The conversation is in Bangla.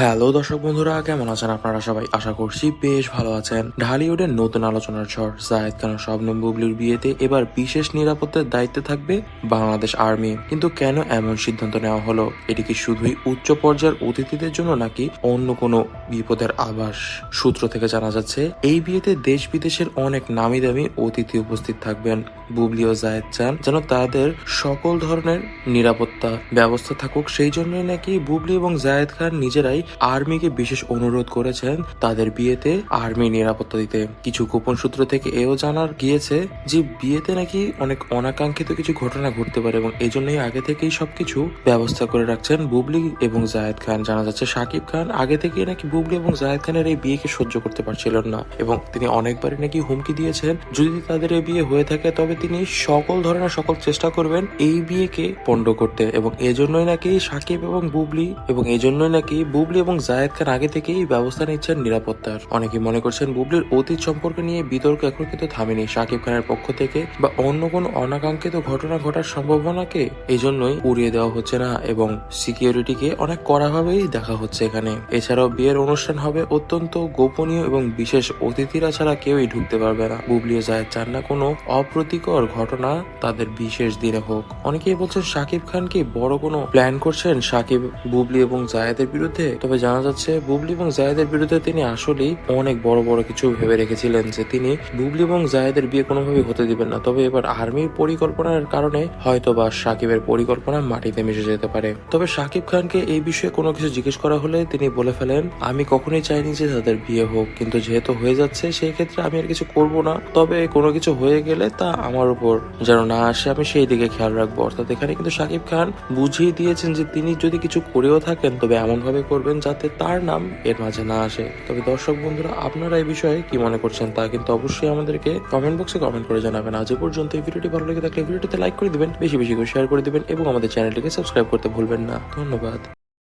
হ্যালো দর্শক বন্ধুরা, কেমন আছেন আপনারা সবাই? আশা করছি বেশ ভালো আছেন। ঢালিউডের নতুন আলোচনার ঝড়, জায়েদ খান শবনম বুবলির বিয়েতে এবার বিশেষ নিরাপত্তার দায়িত্বে থাকবে বাংলাদেশ আর্মি। কিন্তু কেন এমন সিদ্ধান্ত নেওয়া হলো? এটি কি শুধুই উচ্চ পর্যায়ের অতিথিদের জন্য নাকি অন্য কোনো বিপদের আভাস? সূত্র থেকে জানা যাচ্ছে, এই বিয়েতে দেশ বিদেশের অনেক নামি দামি অতিথি উপস্থিত থাকবেন বুবলি ও জায়েদ চান যেন তাদের সকল ধরনের নিরাপত্তা ব্যবস্থা থাকুক। সেই জন্যই নাকি বুবলি এবং জায়েদ খান নিজেরাই আর্মিকে বিশেষ অনুরোধ করেছেন তাদের বিয়েতে আর্মি নিরাপত্তা দিতে। কিছু গোপন সূত্র থেকে এও জানার গিয়েছে যে বিয়েতে নাকি অনেক অনাকাঙ্ক্ষিত কিছু ঘটনা ঘটতে পারে এবং এই জন্যই আগে থেকেই সবকিছু ব্যবস্থা করে রাখছেন বুবলি এবং জায়েদ খান। জানা যাচ্ছে সাকিব খান আগে থেকেই নাকি বুবলি এবং জায়েদ খানের এই বিয়েকে সহ্য করতে পারছিলেন না এবং তিনি অনেকবারই নাকি হুমকি দিয়েছেন, যদি তাদের এই বিয়ে হয়ে থাকে তবে তিনি সকল ধরনের সকল চেষ্টা করবেন এই বিয়েকে পণ্ড করতে এবং এজন্যই নাকি সাকিব এবং বুবলি এবং এজন্যই নাকি বুবলি এবং জায়েদ খান আগে থেকেই ব্যবস্থা নিচ্ছেন নিরাপত্তার। অনেকে মনে করছেন বুবলির অতীত সম্পর্কে নিয়ে বিতর্ক এখন কিন্তু থামেনি। সাকিব খানের পক্ষ থেকে বা অন্য কোনো অনাকাঙ্ক্ষিত ঘটনা ঘটার সম্ভাবনাকে এই জন্যই উড়িয়ে দেওয়া হচ্ছে না এবং সিকিউরিটিকে অনেক কড়াভাবেই দেখা হচ্ছে এখানে। এছাড়াও বিয়ের অনুষ্ঠান হবে অত্যন্ত গোপনীয় এবং বিশেষ অতিথিরা ছাড়া কেউই ঢুকতে পারবে না। বুবলি ও জায়েদ চান না কোনো অপ্রীতিকর ঘটনা তাদের বিশেষ দিনে হোক। অনেকেই বলছেন সাকিব খান কি বড় কোনো প্ল্যান করছেন সাকিব বুবলি এবং জায়েদের বিরুদ্ধে। তবে জানা যাচ্ছে, বুবলি এবং জায়েদের বিরুদ্ধে তিনি আসলেই অনেক বড় বড় কিছু ভেবে রেখেছিলেন যে তিনি বুবলি এবং জায়েদের বিয়ে কোনোভাবেই হতে দিবেন না। তবে এবার আর্মির পরিকল্পনার কারণে হয়তো বা সাকিবের পরিকল্পনা মাটিতে মিশে যেতে পারে। তবে সাকিব খানকে এই বিষয়ে কোনো কিছু জিজ্ঞেস করা হলে তিনি বলে ফেলেন, আমি কখনোই চাইনি যে তাদের বিয়ে হোক, কিন্তু যেহেতু হয়ে যাচ্ছে, সেই ক্ষেত্রে আমি আর কিছু করব না। তবে কোনো কিছু হয়ে গেলে তা আমার উপর যেন না আসে, আমি সেই দিকে খেয়াল রাখব। অর্থাৎ এখানে কিন্তু সাকিব খান বুঝিয়ে দিয়েছেন যে তিনি যদি কিছু করেও থাকেন, তবে এমন ভাবে করবেন যাতে তার নাম এর মাঝে না আসে। তবে দর্শক বন্ধুরা, আপনারা এই বিষয়ে কি মনে করছেন তা কিন্তু অবশ্যই আমাদেরকে কমেন্ট বক্সে কমেন্ট করে জানাবেন। আজ পর্যন্ত এই ভিডিওটি ভালো লেগে থাকলে ভিডিওটিতে লাইক করে দিবেন, বেশি বেশি করে শেয়ার করে দিবেন এবং আমাদের চ্যানেলটিকে সাবস্ক্রাইব করতে ভুলবেন না। ধন্যবাদ।